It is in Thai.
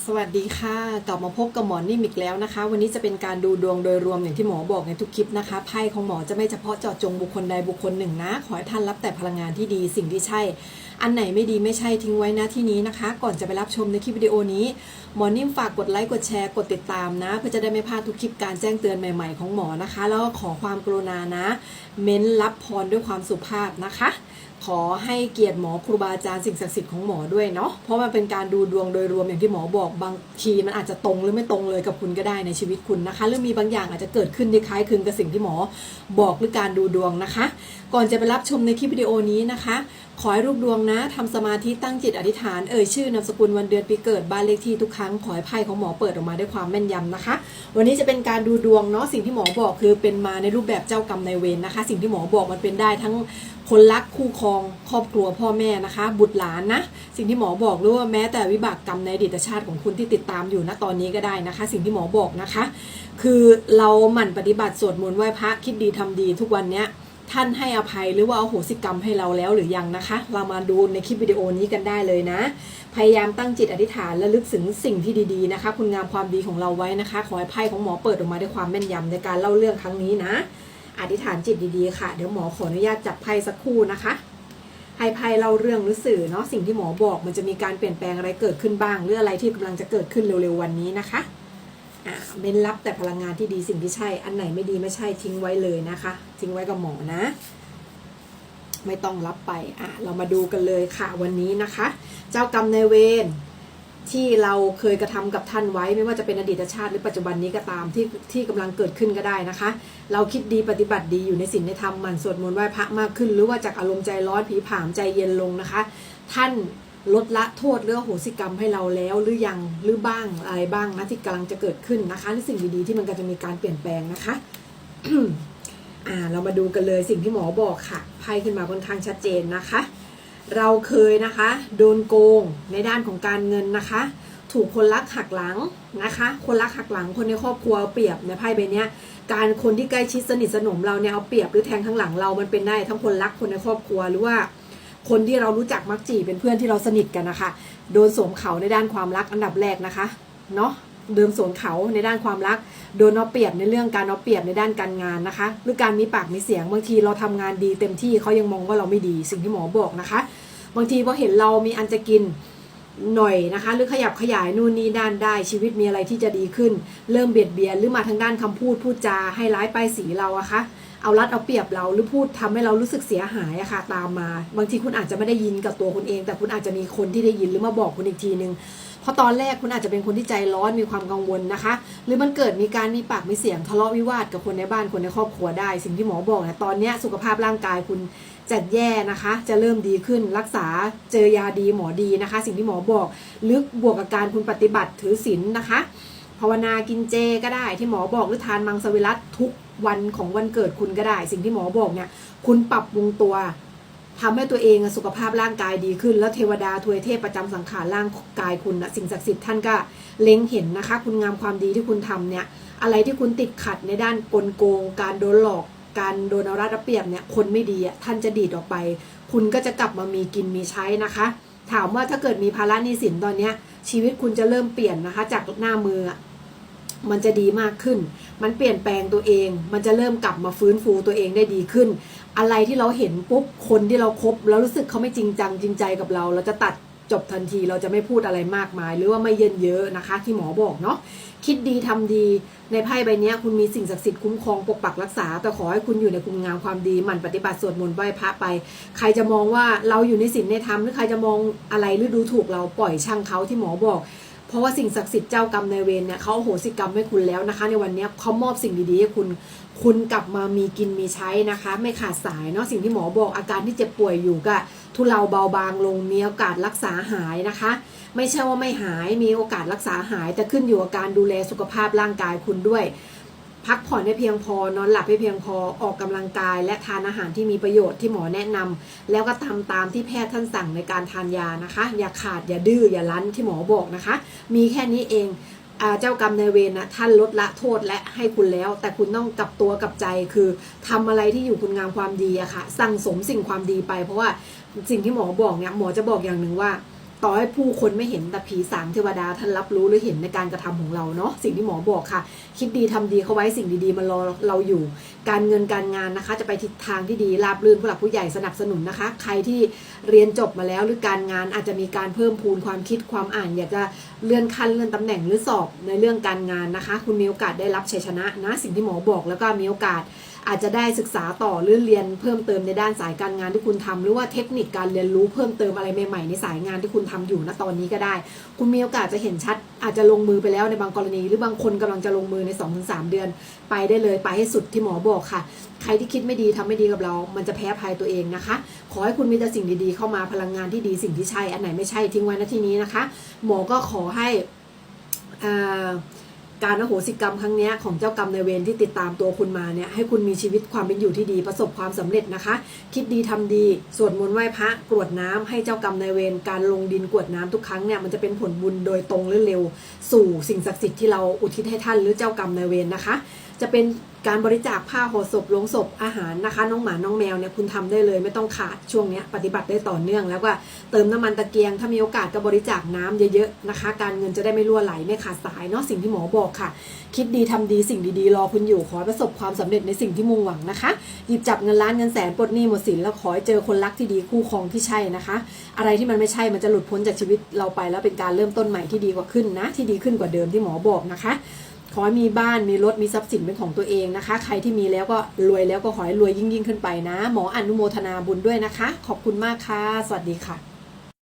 สวัสดีค่ะกลับมาพบกับหมอนิ่มอีกแล้วนะคะ วันนี้จะเป็นการดูดวงโดยรวมอย่างที่หมอบอกในทุกคลิปนะคะไพ่ของหมอจะไม่เฉพาะเจาะจงบุคคลใดบุคคลหนึ่งนะ ขอให้ท่านรับแต่พลังงานที่ดีสิ่งที่ใช่ อันไหนไม่ดีไม่ใช่ทิ้งไว้นะที่นี้นะคะ ก่อนจะไปรับชมในคลิปวิดีโอนี้หมอนิ่มฝากกดไลค์กดแชร์กดติดตามนะ เพื่อจะได้ไม่พลาดทุกคลิปการแจ้งเตือนใหม่ ๆ ของหมอนะคะ แล้วก็ขอความกรุณานะ เม้นรับพรด้วยความสุภาพนะคะ ขอให้เกียรติหมอครูบาอาจารย์สิ่งศักดิ์สิทธิ์ของหมอด้วยเนาะเพราะมันเป็นการดูดวงโดยรวมอย่างที่หมอบอกบางทีมันอาจจะตรงหรือไม่ตรงเลยกับคุณก็ได้ในชีวิตคุณนะคะหรือมีบางอย่างอาจจะเกิดขึ้นที่คล้ายคลึงกับสิ่งที่หมอบอกหรือการดูดวงนะคะ ก่อนจะไปรับชมในคลิปวิดีโอนี้นะคะ ขอให้รูปดวงนะทำสมาธิตั้งจิตอธิษฐานเอ่ยชื่อนามสกุลวันเดือนปีเกิดบ้านเลขที่ทุกครั้งขอให้ไพ่ของหมอเปิดออกมาด้วยความแม่นยำนะคะ วันนี้จะเป็นการดูดวงเนาะสิ่งที่หมอบอกคือเป็นมาในรูปแบบเจ้ากรรมนายเวรนะคะ สิ่งที่หมอบอกมันเป็นได้ทั้งคนรักคู่ครองครอบครัวพ่อแม่นะคะ บุตรหลานนะสิ่งที่หมอบอกหรือว่าแม้แต่วิบากกรรมในอดีตชาติของคุณที่ติดตามอยู่ณตอนนี้ก็ได้นะคะ สิ่งที่หมอบอกนะคะ คือเราหมั่นปฏิบัติสวดมนต์ไหว้พระคิดดีทำดีทุกวันเนี้ย ท่านให้อภัยหรือว่าเอาโหสิกรรมให้เราแล้วหรือยังนะคะ เรามาดูในคลิปวิดีโอนี้กันได้เลยนะ พยายามตั้งจิตอธิษฐานและลึกถึงสิ่งที่ดีๆนะคะ คุณงามความดีของเราไว้นะคะ ขอให้ไพ่ของหมอเปิดออกมาด้วยความแม่นยำในการเล่าเรื่องครั้งนี้นะ อธิษฐานจิตดีๆค่ะ เดี๋ยวหมอขออนุญาตจับไพ่สักครู่นะคะให้ไพ่เล่าเรื่องหรือสื่อเนาะสิ่งที่หมอบอก มันจะมีการเปลี่ยนแปลงอะไรเกิดขึ้นบ้างหรืออะไรที่กำลังจะเกิดขึ้นเร็วๆวันนี้นะคะ อ่าเม้นรับแต่พลังงานที่ดีสิ่งที่ใช่ อันไหนไม่ดีไม่ใช่ทิ้งไว้เลยนะคะ ทิ้งไว้กับหมอนะ ไม่ต้องรับไปอะเรามาดูกันเลยค่ะวันนี้นะคะ เจ้ากรรมนายเวรที่เราเคยกระทำกับท่านไว้ไม่ว่าจะเป็นอดีตชาติหรือปัจจุบันนี้ก็ตามที่ที่กำลังเกิดขึ้นก็ได้นะคะ เราคิดดีปฏิบัติดีอยู่ในศีลในธรรมหมันสวดมนต์ไหว้พระมากขึ้น หรือว่าจากอารมณ์ใจร้อนผีผามใจเย็นลงนะคะ ท่าน ลดละโทษเรื่องโหสิกรรมให้เราแล้วหรือยังหรือบ้างอะไรบ้างนะที่กำลังจะเกิดขึ้นนะคะในสิ่งดีๆที่มันก็จะมีการเปลี่ยนแปลงนะคะอ่าเรามาดูกันเลยสิ่งที่หมอบอกค่ะไพ่ขึ้นมาค่อนข้างชัดเจนนะคะ เราเคยนะคะ โดนโกงในด้านของการเงินนะคะ ถูกคนรักหักหลังนะคะ คนรักหักหลังคนในครอบครัวเอาเปรียบในไพ่ใบเนี้ยการคนที่ใกล้ชิดสนิทสนมเราเนี่ยเอาเปรียบหรือแทงข้างหลังเรามันเป็นได้ทั้งคนรักคนในครอบครัวหรือว่า คนที่เรารู้จักมักจีเป็นเพื่อนที่เราสนิทกันนะคะ โดนสวมเขาในด้านความรักอันดับแรกนะคะเนาะเดิมสวมเขาในด้านความรัก โดนเอาเปรียบในเรื่องการเอาเปรียบในด้านการงานนะคะ หรือการมีปากมีเสียงบางทีเราทำงานดีเต็มที่เขายังมองว่าเราไม่ดี สิ่งที่หมอบอกนะคะ บางทีพอเห็นเรามีอันจะกินหน่อยนะคะ หรือขยับขยายนู่นนี่ด้านได้ชีวิตมีอะไรที่จะดีขึ้น เริ่มเบียดเบียนหรือมาทางด้านคำพูดพูดจาให้ร้ายป้ายสีเราอะคะ เอารัดเอาเปรียบเราหรือพูดทำให้เรารู้สึกเสียหายอะค่ะตามมา บางทีคุณอาจจะไม่ได้ยินกับตัวคุณเอง แต่คุณอาจจะมีคนที่ได้ยินหรือมาบอกคุณอีกทีนึงเพราะตอนแรกคุณอาจจะเป็นคนที่ใจร้อนมีความกังวลนะคะ หรือมันเกิดมีการมีปากมีเสียงทะเลาะวิวาทกับคนในบ้านคนในครอบครัวได้ สิ่งที่หมอบอกนะตอนนี้สุขภาพร่างกายคุณจัดแย่นะคะ จะเริ่มดีขึ้นรักษาเจอยาดีหมอดีนะคะ สิ่งที่หมอบอกหรือบวกกับการคุณปฏิบัติถือศีลนะคะ ภาวนากินเจก็ได้ที่หมอบอกหรือทานมังสวิรัตทุกวันของวันเกิดคุณก็ได้ สิ่งที่หมอบอกเนี่ย คุณปรับปรุงตัวทำให้ตัวเองสุขภาพร่างกายดีขึ้น แล้วเทวดาทวยเทพประจำสังขารร่างกายคุณนะสิ่งศักดิ์สิทธิ์ท่านก็เล็งเห็นนะคะ คุณงามความดีที่คุณทำเนี่ย อะไรที่คุณติดขัดในด้านกลโกง การโดนหลอกการโดนเอารัดเอาเปรียบเนี่ยคนไม่ดีอะท่านจะดีดออกไป คุณก็จะกลับมามีกินมีใช้นะคะ ถามว่าถ้าเกิดมีภาระหนี้สินตอนเนี้ยชีวิตคุณจะเริ่มเปลี่ยนนะคะ จากหน้ามือ มันจะดีมากขึ้น มันเปลี่ยนแปลงตัวเอง มันจะเริ่มกลับมาฟื้นฟูตัวเองได้ดีขึ้น อะไรที่เราเห็นปุ๊บ คนที่เราครบแล้วรู้สึกเขาไม่จริงจังจริงใจกับเรา เราจะตัดจบทันที เราจะไม่พูดอะไรมากมาย หรือว่าไม่เยินเยอะนะคะ ที่หมอบอกเนาะ คิดดีทำดีในไพ่ใบเนี้ยคุณมีสิ่งศักดิ์สิทธิ์คุ้มครองปกปักรักษา แต่ขอให้คุณอยู่ในคุณงามความดีหมั่นปฏิบัติสวดมนต์ไหว้พระไป ใครจะมองว่าเราอยู่ในศีลในธรรมหรือใครจะมองอะไรหรือดูถูกเราปล่อยช่างเขาที่หมอบอก เพราะว่าสิ่งศักดิ์สิทธิ์เจ้ากรรมนายเวรเนี่ยเขาโหสิกรรมให้คุณแล้วนะคะ ในวันนี้เขามอบสิ่งดีๆให้คุณ คุณกลับมามีกินมีใช้นะคะ ไม่ขาดสายเนาะสิ่งที่หมอบอกอาการที่เจ็บป่วยอยู่ก็ทุเลาเบาบางลงมีโอกาสรักษาหายนะคะ ไม่ใช่ว่าไม่หายมีโอกาสรักษาหาย แต่ขึ้นอยู่กับการดูแลสุขภาพร่างกายคุณด้วย พักผ่อนให้เพียงพอนอนหลับให้เพียงพอออกกำลังกาย และทานอาหารที่มีประโยชน์ที่หมอแนะนำแล้วก็ทำตามที่แพทย์ท่านสั่งในการทานยานะคะ อย่าขาดอย่าดื้ออย่ารั้นที่หมอบอกนะคะ มีแค่นี้เองเจ้ากรรมนายเวรนะท่านลดละโทษและให้คุณแล้ว แต่คุณต้องกลับตัวกลับใจคือทำอะไรที่อยู่คุณงามความดีอะค่ะ สั่งสมสิ่งความดีไป เพราะว่าสิ่งที่หมอบอกเนี่ยหมอจะบอกอย่างหนึ่งว่า ต่อให้ผู้คนไม่เห็นแต่ผีสางเทวดาท่านรับรู้หรือเห็นในการกระทำของเราเนาะสิ่งที่หมอบอกค่ะ คิดดีทำดีเขาไว้สิ่งดีๆมารอเราอยู่ การเงินการงานนะคะ จะไปทิศทางที่ดีราบรื่นผู้หลักผู้ใหญ่สนับสนุนนะคะ ใครที่เรียนจบมาแล้วหรือการงานอาจจะมีการเพิ่มพูนความคิดความอ่าน อยากจะเลื่อนขั้นเลื่อนตำแหน่งหรือสอบในเรื่องการงานนะคะ คุณมีโอกาสได้รับชัยชนะนะ สิ่งที่หมอบอกแล้วก็มีโอกาส อาจจะได้ศึกษาต่อหรือเรียนเพิ่มเติมในด้านสายการงานที่คุณทำหรือว่าเทคนิคการเรียนรู้เพิ่มเติมอะไรใหม่ๆในสายงานที่คุณทำอยู่ณตอนนี้ก็ได้ คุณมีโอกาสจะเห็นชัด อาจจะลงมือไปแล้วในบางกรณี หรือบางคนกำลังจะลงมือใน 2-3 เดือน ไปได้เลยไปให้สุดที่หมอบอกค่ะ ใครที่คิดไม่ดีทำไม่ดีกับเรา มันจะแพ้ภัยตัวเองนะคะ ขอให้คุณมีแต่สิ่งดีๆ เข้ามาพลังงานที่ดีสิ่งที่ใช่อันไหนไม่ใช่ทิ้งไว้ณที่นี้นะคะ หมอก็ขอให้อ่า การอโหสิกรรมครั้งนี้ของเจ้ากรรมในเวรที่ติดตามตัวคุณมาเนี่ยให้คุณมีชีวิตความเป็นอยู่ที่ดีประสบความสำเร็จนะคะ คิดดีทำดีสวดมนต์ไหว้พระกรวดน้ำให้เจ้ากรรมในเวรการลงดินกรวดน้ำทุกครั้งเนี่ยมันจะเป็นผลบุญโดยตรงหรือเร็ว สู่สิ่งศักดิ์สิทธิ์ที่เราอุทิศให้ท่านหรือเจ้ากรรมในเวรนะคะ จะเป็นการบริจาคผ้าห่อศพลงศพอาหารนะคะ น้องหมาน้องแมวเนี่ยคุณทำได้เลย ไม่ต้องขาดช่วงนี้ปฏิบัติได้ต่อเนื่อง แล้วก็เติมน้ำมันตะเกียง ถ้ามีโอกาสก็บริจาคน้ำเยอะๆนะคะ การเงินจะได้ไม่รั่วไหลไม่ขาดสายเนาะสิ่งที่หมอบอกค่ะ คิดดีทำดีสิ่งดีๆ รอคุณอยู่ขอประสบความสำเร็จในสิ่งที่มุ่งหวังนะคะ หยิบจับเงินล้านเงินแสนปลดหนี้หมดสินแล้วขอให้เจอคนรักที่ดีคู่ครองที่ใช่นะคะ อะไรที่มันไม่ใช่มันจะหลุดพ้นจากชีวิตเราไป แล้วเป็นการเริ่มต้นใหม่ที่ดีกว่าขึ้นนะ ที่ดีขึ้นกว่าเดิมที่หมอบอกนะคะ ขอให้มีบ้านมีรถมีทรัพย์สินเป็นของตัวเองนะคะ ใครที่มีแล้วก็รวยแล้วก็ขอให้รวยยิ่งยิ่งขึ้นไปนะ หมออนุโมทนาบุญด้วยนะคะ ขอบคุณมากค่ะ สวัสดีค่ะ